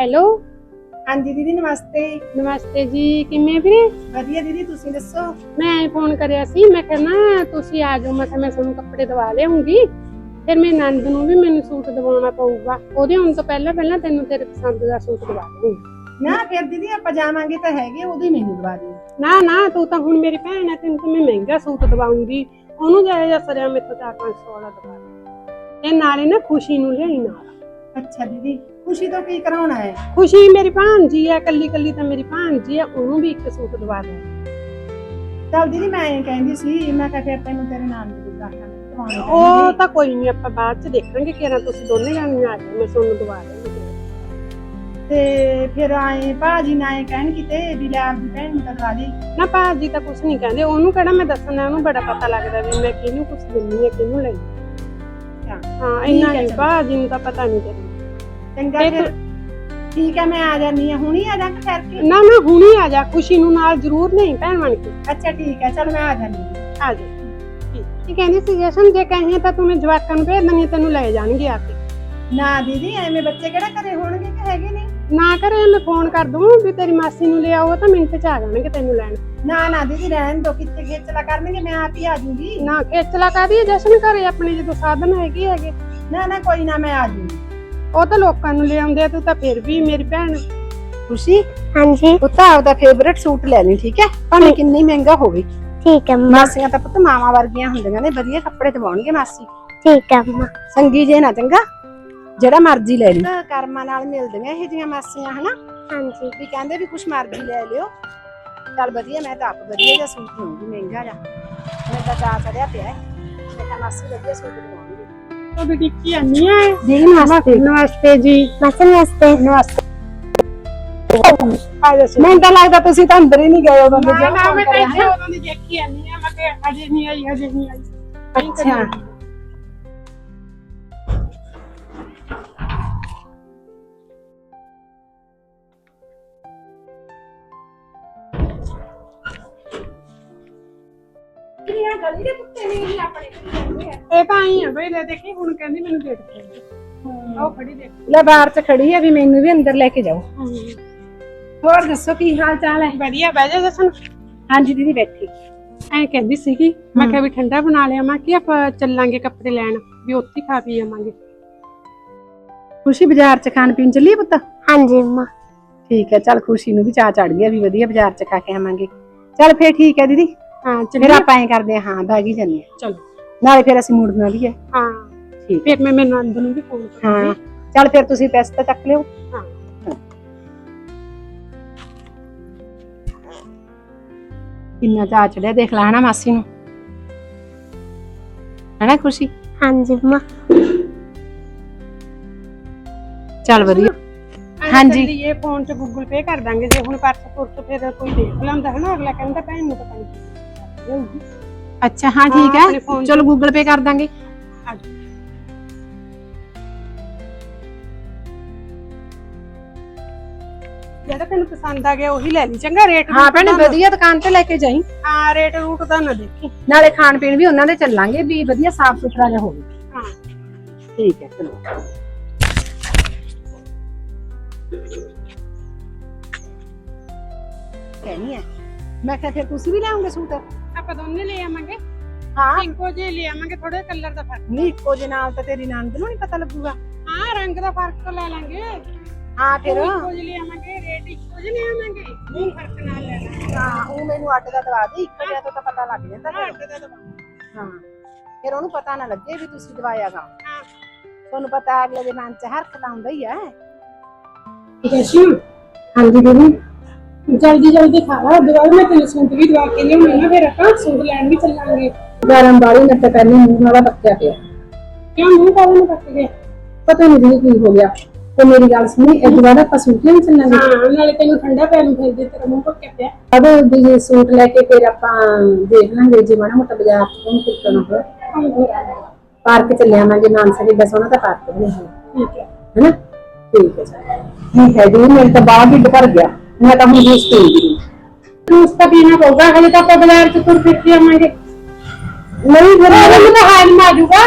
Hello. ਹਾਂਜੀ ਦੀਦੀ ਨਮਸਤੇ। ਨਮਸਤੇ ਜੀ ਕਿਵੇਂ ਵੀਰੇ? ਵਧੀਆ ਦੀਦੀ ਤੁਸੀਂ ਦੱਸੋ? ਮੈਂ ਫੋਨ ਕਰਿਆ ਸੀ ਮੈਂ ਕਹਿੰਦਾ ਤੁਸੀਂ ਆ ਜਾਓ ਮੈਂ ਕਿਹਾ ਮੈਂ ਤੁਹਾਨੂੰ ਕੱਪੜੇ ਦਵਾ ਲਿਆਉਂਗੀ। ਫਿਰ ਮੈਂ ਨੰਦ ਨੂੰ ਵੀ ਮੈਨੂੰ ਸੂਟ ਦਵਾਉਣਾ ਪਊਗਾ। ਉਹਦੇ ਹੁਣ ਤੋਂ ਪਹਿਲਾਂ ਪਹਿਲਾਂ ਤੈਨੂੰ ਤੇਰੇ ਪਸੰਦ ਦਾ ਸੂਟ ਦਵਾ ਦੂੰਗੀ ਨਾ ਫਿਰ ਦੀਦੀ ਆਪਾਂ ਜਾਵਾਂਗੇ ਤਾਂ ਹੈਗੇ ਹੀ ਮੈਨੂੰ ਦਵਾ ਦਿਓ। ਨਾ ਨਾ ਤੂੰ ਤਾਂ ਹੁਣ ਮੇਰੀ ਭੈਣ ਹੈ ਤੈਨੂੰ ਤਾਂ ਮੈਂ ਮਹਿੰਗਾ ਸੂਟ ਦਵਾਉਂਗੀ। ਉਹਨੂੰ ਜਾਇਆ ਜਾ ਸਰਿਆ ਚਾਰ ਪੰਜ ਸੌ ਵਾਲਾ ਦਵਾ ਦੇ। ਤੇ ਨਾਲੇ ਨਾ ਖੁਸ਼ੀ ਨੂੰ ਲਿਆਈ ਨਾਲ। ਅੱਛਾ ਦੀਦੀ ਖੁਸ਼ੀ ਤੋਂ ਕੀ ਕਰਾਉਣਾ ਹੈ? ਖੁਸ਼ੀ ਮੇਰੀ ਭਾਣਜੀ ਹੈ ਕੱਲੀ ਕੱਲੀ ਤਾਂ ਮੇਰੀ ਭਾਣਜੀ ਹੈ ਉਹਨੂੰ ਵੀ ਇੱਕ ਸੂਟ ਦਵਾ ਦੇ ਚੱਲ ਦੀਦੀ ਮੈਂ ਇਹ ਕਹਿੰਦੀ ਸੀ ਮੈਂ ਕਿਹਾ ਫਿਰ ਤੈਨੂੰ ਤੇਰੇ ਨਾਮ ਦੀ ਦਵਾਉਣਾ ਉਹ ਤਾਂ ਕੋਈ ਨਹੀਂ ਆਪਾਂ ਬਾਅਦ ਚ ਦੇਖਾਂਗੇ ਕਿਹੜਾ ਤੁਸੀਂ ਦੋਨੇ ਜਾਣੀਆਂ ਆ ਜਾਓ ਮੈਂ ਤੁਹਾਨੂੰ ਦਵਾ ਦੇਵਾਂਗੀ ਤੇ ਫਿਰ ਆਏ ਭਾਜੀ ਨਾ ਇਹ ਕਹਿਣ ਕਿਤੇ ਵੀ ਲੈ ਆਪਦੀ ਭੈਣ ਨੂੰ ਤਾਂ ਦਵਾ ਦੇ। ਨਾ ਭਾਜੀ ਤਾਂ ਕੁਝ ਨਹੀਂ ਕਹਿੰਦੇ ਉਹਨੂੰ ਕਿਹੜਾ ਮੈਂ ਦੱਸਣਾ ਉਹਨੂੰ ਬੜਾ ਪਤਾ ਲੱਗਦਾ ਵੀ ਮੈਂ ਕਿਹਨੂੰ ਕੁਝ ਦਿੰਨੀ ਹੈ ਕਿਹਨੂੰ ਲੈਣੀ ਹਾਂ। ਇੰਨਾ ਨਹੀਂ। ਭਾਜੀ ਨੂੰ ਤਾਂ ਪਤਾ ਨਹੀਂ ਚੰਗਾ ਇਹ ਫਿਰ। ਠੀਕ ਹੈ ਮੈਂ ਆ ਜਾਨੀ ਆ। ਹੁਣੀ ਆ ਜਾਵਾਂ ਠਹਿਰ ਕੇ? ਨਾ ਨਾ ਹੁਣੀ ਆ ਜਾ। ਖੁਸ਼ੀ ਨੂੰ ਨਾਲ ਜ਼ਰੂਰ ਨਹੀਂ ਭੈਣ ਬਣ ਕੇ। ਅੱਛਾ ਠੀਕ ਹੈ ਚਲ ਮੈਂ ਆ ਜਾਨੀ ਆ। ਆ ਜਾ। ਕੀ ਕਹਿੰਦੀ ਸੀ ਜਸ਼ਨ ਜੇ ਕਹੇ ਤਾਂ ਤੂੰ ਮੈਂ ਜਵਾਕਾਂ ਨੂੰ ਭੇਜ ਦਣੀ ਤੈਨੂੰ ਲੈ ਜਾਣਗੇ ਆ ਕੇ। ਨਾ ਦੀਦੀ ਐਵੇਂ ਬੱਚੇ ਕਿਹੜਾ ਘਰੇ ਹੋਣਗੇ ਕਿ ਹੈਗੇ ਨਹੀਂ ਨਾ ਕਰੇ ਮੈਂ ਫੋਨ ਕਰ ਦੂੰ ਵੀ ਤੇਰੀ ਮਾਸੀ ਨੂੰ ਲੈ ਆਓ ਤਾਂ ਮਿੰਟ ਚ ਆ ਜਾਣਗੇ ਤੈਨੂੰ ਲੈਣ। ਨਾ ਨਾ ਦੀਦੀ ਰਹਿਣ ਦੋ। ਕਿੱਥੇ ਖੇਚਲਾ ਕਰਨਗੇ? ਮੈਂ ਆਪ ਹੀ ਆ ਜੂਗੀ। ਨਾ ਖੇਚਲਾ ਕਾਦੀ ਜਸ਼ਨ ਘਰੇ ਆਪਣੇ ਜਦੋਂ ਸਾਧਨ ਹੈਗੇ ਹੈਗੇ। ਨਾ ਨਾ ਕੋਈ ਨਾ ਮੈਂ ਆ ਜੂਗੀ ਉਹ ਤਾਂ ਲੋਕਾਂ ਨੂੰ ਲੈ ਆਉਂਦੇ ਆ ਤੂੰ ਤਾਂ ਫਿਰ ਵੀ ਮੇਰੀ ਭੈਣ ਖੁਸ਼ੀ। ਹਾਂਜੀ। ਪੁੱਤ ਆਪਦਾ ਫੇਵਰਟ ਸੂਟ ਲੈ ਲਈ ਠੀਕ ਹੈ? ਭਾਵੇਂ ਕਿੰਨੀ ਮਹਿੰਗਾ ਹੋਵੇ। ਠੀਕ ਹੈ ਮੰਮਾ ਮਾਸੀਆਂ ਤਾਂ ਪੁੱਤ ਮਾਵਾਂ ਵਰਗੀਆਂ ਹੁੰਦੀਆਂ ਨੇ ਵਧੀਆ ਕੱਪੜੇ ਦਵਾਉਣਗੇ ਮਾਸੀ। ਠੀਕ ਹੈ ਮੰਮਾ ਸੰਗੀ ਜੇ ਨਾ ਚੰਗਾ ਜਿਹੜਾ ਮਰਜ਼ੀ ਲੈ ਲਈ। ਕਰਮਾਂ ਨਾਲ ਮਿਲਦੀਆਂ ਇਹ ਜੀਆਂ ਮਾਸੀਆਂ ਹਨਾ? ਹਾਂਜੀ। ਵੀ ਕਹਿੰਦੇ ਵੀ ਕੁਛ ਮਰਜ਼ੀ ਲੈ ਲਿਓ। ਚੱਲ ਵਧੀਆ ਮੈਂ ਤਾਂ ਆਪ ਵਧੀਆ ਜਿਹਾ ਸੂਟ ਲਊਂਗੀ ਮਹਿੰਗਾ ਜਿਹਾ। ਮੈਂ ਤਾਂ ਚਾਹ ਚੜਿਆ ਪਿਆ ਹੈ। ਮੈਂ ਤਾਂ ਮਾਸੀ ਵਧੀਆ ਸੂਟ ਵੀ ਟਿੱਕੀ ਆਨੀ ਆ ਜੀ ਨਮਸਤੇ। ਨਮਸਤੇ ਜੀ। ਮਾਸੀ ਨਮਸਤੇ। ਨਮਸਤੇ। ਜਾ ਮੈਨੂੰ ਤਾਂ ਲੱਗਦਾ ਤੁਸੀਂ ਤਾਂ ਅੰਦਰ ਹੀ ਨਹੀਂ ਗਏ ਉਦੋਂ ਦੇ ਨਾ ਮੈਂ ਕਹਿੰਦੀ ਹਨਾ। ਉਦੋਂ ਦੀ ਦੇਖੀ ਆਨੀ ਆ ਮੈਂ ਕਿ ਹਜੇ ਨਹੀਂ ਆਈ ਹਜੇ ਨਹੀਂ ਆਈ। ਅੱਛਾ। ਗਲੀ ਦੇ ਕੁੱਤੇ ਨੇ ਇਹ ਆਪਣੇ ਆ। ਇਹ ਤਾਂ ਆਈ ਆ ਬਈ ਲੈ ਦੇਖੀ ਹੁਣ ਕਹਿੰਦੀ ਮੈਨੂੰ ਦੇਖ ਕੇ ਆਓ ਖੜੀ ਦੇਖ। ਲੈ ਬਾਹਰ ਚ ਖੜੀ ਹੈ ਵੀ ਮੈਨੂੰ ਵੀ ਅੰਦਰ ਲੈ ਕੇ ਜਾਓ। ਹੋਰ ਦੱਸੋ ਕੀ ਹਾਲ ਚਾਲ ਹੈ? ਵਧੀਆ ਬਹਿ ਜਾ ਜਸਨ। ਹਾਂਜੀ ਦੀਦੀ ਬੈਠੀ। ਐ ਕਹਿੰਦੀ ਸੀਗੀ ਮੈਂ ਕਿਹਾ ਵੀ ਠੰਡਾ ਬਣਾ ਲਿਆ ਮੈਂ ਕਿ ਆਪਾਂ ਚੱਲਾਂਗੇ ਕੱਪੜੇ ਲੈਣ ਵੀ ਉੱਥੇ ਹੀ ਖਾ ਪੀ ਆਵਾਂਗੇ। ਖੁਸ਼ੀ ਬਾਜ਼ਾਰ ਚ ਖਾਣ ਪੀਣ ਚੱਲੀ ਪੁੱਤ? ਹਾਂਜੀ ਮੰਮਾ। ਠੀਕ ਹੈ ਚੱਲ ਖੁਸ਼ੀ ਨੂੰ ਵੀ ਚਾਹ ਚੜ ਗਿਆ ਵੀ ਵਧੀਆ ਬਾਜ਼ਾਰ ਚ ਖਾ ਕੇ ਆਵਾਂਗੇ। ਚੱਲ ਫੇਰ ਠੀਕ ਹੈ ਦੀਦੀ। ਹਾਂ ਫਿਰ ਆਪਾਂ ਐਂ ਕਰਦੇ ਹਾਂ ਹਾਂ ਭਾਗੀ ਜਾਂਦੇ ਹਾਂ ਚਲੋ। ਨਾਲੇ ਫਿਰ ਅਸੀਂ ਮੁੜਨਾ ਵੀ ਹੈ ਹਾਂ। ਠੀਕ ਫਿਰ ਮੈਂ ਮੈਨੂੰ ਅੰਦ ਨੂੰ ਵੀ ਫੋਨ ਹਾਂ। ਕਰਾਂਗੀ ਚੱਲ ਫਿਰ ਤੁਸੀਂ ਪੈਸੇ ਤਾਂ ਚੱਕ ਲਿਓ। ਹਾਂ। ਕਿੰਨਾ ਚਾਹ ਚੜਿਆ ਦੇਖ ਲੈ ਹਨਾ ਮਾਸੀ ਨੂੰ। ਹਨਾ ਖੁਸ਼ੀ? ਹਾਂਜੀ ਮੰਮਾ। ਚੱਲ ਵਧੀਆ। ਹਾਂਜੀ। ਇਹ ਫੋਨ 'ਚ ਗੂਗਲ ਪੇ ਕਰ ਦਾਂਗੇ। ਜੇ ਹੁਣ ਪਰਸ ਪੁਰਸ ਫਿਰ ਕੋਈ ਦੇਖ ਲੈਂਦਾ ਹੈ ਨਾ ਅਗਲਾ ਕਹਿੰਦਾ ਭੈਣ ਨੂੰ ਪਤਾ ਨਹੀਂ ਅੱਛਾ ਹਾਂ ਠੀਕ ਹਾਂ, ਆਪਣੇ ਹੈ phone ਚਲੋ ਗੂਗਲ ਪੇ ਕਰ ਦਾਂਗੇ। ਜਿਹੜਾ ਤੈਨੂੰ ਪਸੰਦ ਆ ਗਿਆ ਉਹੀ ਲੈ ਲਈ। ਚੰਗਾ ਰੇਟ ਹਾਂ ਭੈਣੇ ਵਧੀਆ ਦੁਕਾਨ ਤੇ ਲੈ ਕੇ ਜਾਈ। ਹਾਂ ਰੇਟ ਰੂਟ ਦਾ ਨਾ ਦੇਖੀ। ਨਾਲੇ ਖਾਣ ਪੀਣ ਵੀ ਉਹਨਾਂ ਦੇ ਚੱਲਾਂਗੇ ਵੀ ਵਧੀਆ ਸਾਫ਼ ਸੁਥਰਾ ਜਿਹਾ ਹੋਵੇ। ਹਾਂ। ਠੀਕ ਹੈ ਚਲੋ। ਕਹਿਣੀ ਹੈ ਮੈਂ ਕਿਹਾ ਫਿਰ ਤੁਸੀਂ ਵੀ ਲਿਆਉਂਗੇ ਸੂਟ? ਆਪਾਂ ਦੋਨੇ ਲੈ ਆਵਾਂਗੇ? ਹਾਂ। ਇੱਕੋ ਜਿਹੇ ਲੈ ਆਵਾਂਗੇ ਥੋੜੇ ਕਲਰ ਦਾ ਫ਼ਰਕ। ਨਹੀਂ ਇੱਕੋ ਜਿਹੇ ਨਾਲ ਤਾਂ ਤੇਰੀ ਨੰਦ ਨੂੰ ਨਹੀਂ ਪਤਾ ਲੱਗੂਗਾ। ਹਾਂ ਰੰਗ ਦਾ ਫ਼ਰਕ ਤਾਂ ਲੈ ਲਾਂਗੇ। ਹਾਂ ਫਿਰ? ਇੱਕੋ ਜਿਹੇ ਲੈ ਆਵਾਂਗੇ ਰੇਟ ਇੱਕੋ ਜਿਹੇ ਲੈ ਆਵਾਂਗੇ। ਉਹ ਫ਼ਰਕ ਨਾਲ ਲੈ ਲਾਂਗੇ। ਹਾਂ ਉਹ ਮੈਨੂੰ ਅੱਡ ਦਾ ਦਵਾ ਦੇ ਇੱਕ ਜਿਹਾ ਤੋਂ ਪਤਾ ਲੱਗ ਜਾਂਦਾ ਹਾਂ। ਅੱਡ ਦਾ ਦਵਾ- ਹਾਂ ਫਿਰ ਉਹਨੂੰ ਪਤਾ ਨਾ ਲੱਗੇ ਵੀ ਤੁਸੀਂ ਦਵਾਇਆਗਾ। ਹਾਂ। ਤੁਹਾਨੂੰ ਪਤਾ ਅਗਲੇ ਦੇ ਮਨ 'ਚ ਹਰਖ ਤਾਂ ਹੁੰਦਾ ਹੀ ਹੈ। ਜਸ਼ਨ ਹਾਂਜੀ ਦੀਦੀ। ਜਲਦੀ ਜਲਦੀ ਖਾ ਲਾ ਦਵਾਈ ਮੈਂ ਤੈਨੂੰ ਸੂਟ ਵੀ ਦਵਾ ਕੇ ਲਿਆਉਣੀ ਨਾ ਫਿਰ ਆਪਾਂ ਸੂਟ ਲੈਣ ਵੀ ਚੱਲਾਂਗੇ। ਗਰਮ ਵਾਲੀ ਨੇ ਤਾਂ ਪਹਿਲੇ ਮੂੰਹ ਵਾਲਾ ਬੱਚਾ ਪਿਆ। ਕਿਉਂ ਮੂੰਹ ਕਾਹਦੇ ਨੂੰ ਕੱਟ ਗਏ ਪਤਾ ਨਹੀਂ ਦੀਦੀ ਕੀ ਹੋ ਗਿਆ। ਤੇ ਮੇਰੀ ਗੱਲ ਸੁਣੀ ਇੱਕ ਵਾਰ ਆਪਾਂ ਸੂਟ ਲੈਣ ਚੱਲਾਂਗੇ। ਹਾਂ ਨਾਲੇ ਤੈਨੂੰ ਠੰਡਾ ਪੈ ਨੂੰ ਫਿਰ ਜੇ ਤੇਰਾ ਮੂੰਹ ਪੱਕਿਆ ਪਿਆ। ਅਬ ਜੇ ਸੂਟ ਲੈ ਕੇ ਫਿਰ ਆਪਾਂ ਦੇਖ ਲਾਂਗੇ ਜੇ ਮਾੜਾ ਮੋਟਾ ਬਾਜ਼ਾਰ ਤੋਂ ਵੀ ਫਿਰਕਣਾ ਹੋਵੇ ਪਾਰਕ ਚੱਲੇ ਆਵਾਂਗੇ ਮਾਨਸਾ ਕਿੱਡਾ ਸੋਹਣਾ ਤਾਂ ਪਾਰਕ ਬਣੇ ਹੋਇਆ ਠੀਕ ਹੈ। ਹੈਨਾ? ਠੀਕ ਹੈ ਸਰ ਠੀਕ ਹੈ ਜੀ ਮੇਰੇ ਤਾਂ ਬਾਹਰ ਢਿੱਡ ਭਰ ਗਿਆ। ਮੈਂ ਤਾਂ ਹੁਣ ਜੂਸ ਪੀਂਦੀ ਜੂਸ ਤਾਂ ਪੀਣਾ ਪਊਗਾ ਹਲੇ ਤਾਂ ਆਪਾਂ ਬਾਜ਼ਾਰ ਚ ਤੁਰ ਫਿਰ ਕੇ ਆਵਾਂਗੇ ਨਹੀਂ ਫਿਰ ਮੈਨੂੰ ਤਾਂ ਹਾਲ ਮਾ ਜੂਗਾ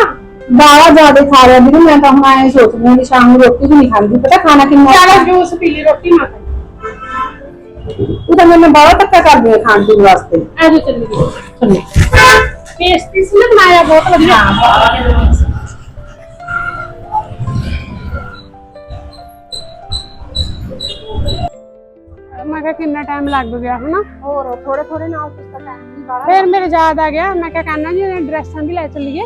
ਬਾਹਲਾ ਜ਼ਿਆਦਾ ਖਾ ਲਿਆ ਵੀਰੇ ਮੈਂ ਤਾਂ ਹੁਣ ਐਂ ਸੋਚਦੀ ਹਾਂ ਵੀ ਸ਼ਾਮ ਨੂੰ ਰੋਟੀ ਵੀ ਨਹੀਂ ਖਾਂਦੀ ਪਤਾ ਖਾਣਾ ਕਿੰਨਾ ਚਲੋ ਜੂਸ ਪੀ ਲਈ ਰੋਟੀ ਨਾ ਖਾਈ ਤੂੰ ਤਾਂ ਮੈਨੂੰ ਬਾਹਲਾ ਧੱਕਾ ਕਰਦੀ ਹੈ ਖਾਣ ਪੀਣ ਵਾਸਤੇ ਆਜੋ ਚੱਲੀਏ ਚੱਲੇ ਟੇਸਟੀ ਸੀ ਨਾ ਬਣਾਇਆ ਬਹੁਤ ਵਧੀਆ ਮੈਂ ਕਿਹਾ ਕਿੰਨਾ ਟਾਈਮ ਲੱਗ ਗਿਆ ਹਨਾ? ਹੋਰ ਥੋੜੇ ਥੋੜੇ ਨਾਲ ਕੁਝ ਤਾਂ ਟਾਈਮ ਨਹੀਂ ਬਾਹਲਾ ਫਿਰ ਮੇਰੇ ਯਾਦ ਆ ਗਿਆ ਮੈਂ ਕਿਹਾ ਕਹਿੰਦਾ ਜੀ ਇਹ ਡਰੈਸਾਂ ਵੀ ਲੈ ਚੱਲੀਏ।